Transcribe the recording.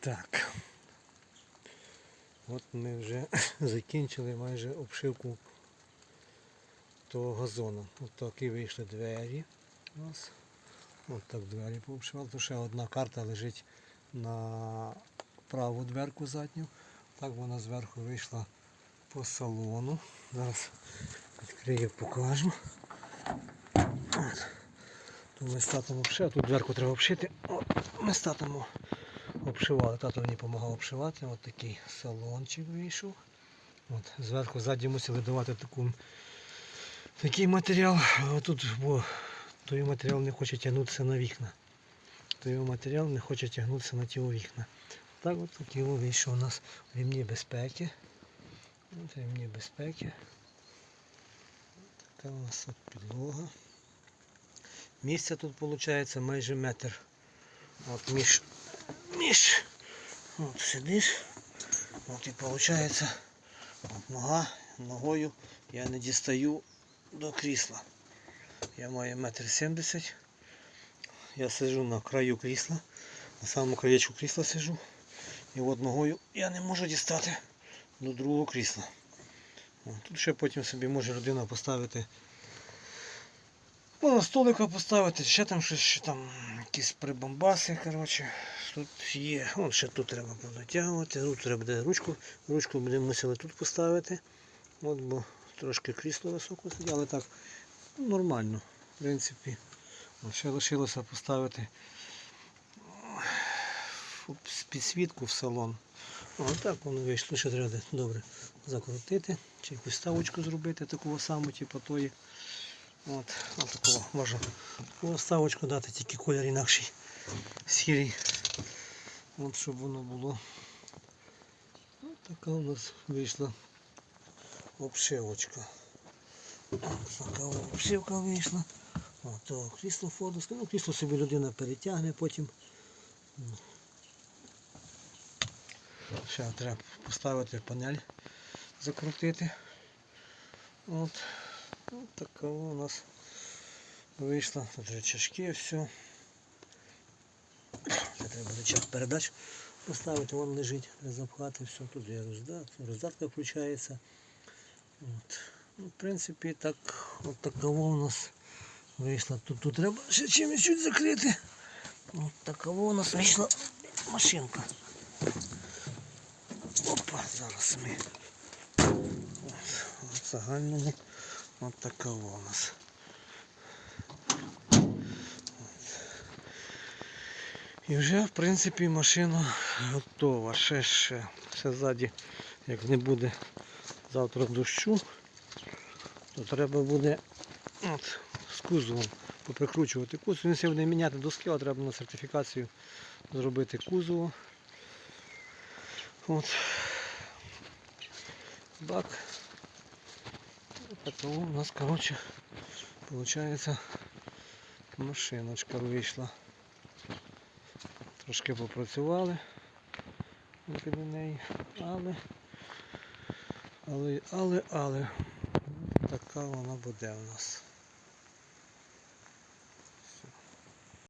Так. От ми вже закінчили майже обшивку того газону. От такі вийшли двері у. От так двері пообшивали. Тут ще одна карта лежить на праву дверку задню. Так вона зверху вийшла по салону. Зараз відкрию, покажу. От. Тут ми з татом обшили, тут дверку треба обшити. От, ми з татом обшивали. Тато мені допомагав обшивати. От такий салончик вийшов. От, зверху ззаді мусили давати таку, такий матеріал. А тут бо той матеріал не хоче тягнутися на вікна. Той матеріал не хоче тягнутися на ті вікна. Так от такі о вийшов у нас рівні безпеки. От рівні безпеки. Така у нас от підлога. Місця тут виходить майже метр. От між, між от сидиш. От і виходить от нога, ногою я не дістаю до крісла. Я маю метр сімдесят. Я сиджу на краю крісла, на самому краєчку крісла сиджу. І от ногою я не можу дістати до другого крісла. Тут ще потім собі може людина поставити. Можна столика поставити, ще там щось, ще там якісь прибамбаси, коротше. Тут є. Вон ще тут треба дотягувати, тут треба буде ручку. Ручку будемо мусили тут поставити. От, бо трошки крісло високо але так ну, нормально. В принципі. От ще лишилося поставити підсвітку в салон. О, так воно вийшло, ще треба добре закрутити, чи якусь ставочку зробити, таку саму, типу тої. От, от такого можна таку ставочку дати, тільки колір інакший сірий. От щоб воно було. От така у нас вийшла обшивочка. От така обшивка вийшла. От, то крісло фотовське. Ну, крісло собі людина перетягне потім. Ще треба поставити панель, закрутити. От. От така у нас вийшла. Тут вже чашки, все. Ще треба рычаг передач поставити, вон лежить, треба запхати, все. Тут є роздатка, роздатка включається. От. Ну, в принципі, так, от такого у нас вийшла. Тут, тут треба ще чимось чуть закрити. От такого у нас вийшла машинка. Опа, зараз ми. От, от загальному. От такого у нас. І вже, в принципі, машина готова. Ще ще. Ще ззаді, як не буде завтра дощу, то треба буде от, з кузовом поприкручувати кузов. Він сьогодні міняти доски, а треба на сертифікацію зробити кузову. От. Бак. Такого у нас, коротше, получается машиночка вийшла. Трошки попрацювали біля неї, але, але, але, але, така вона буде у нас.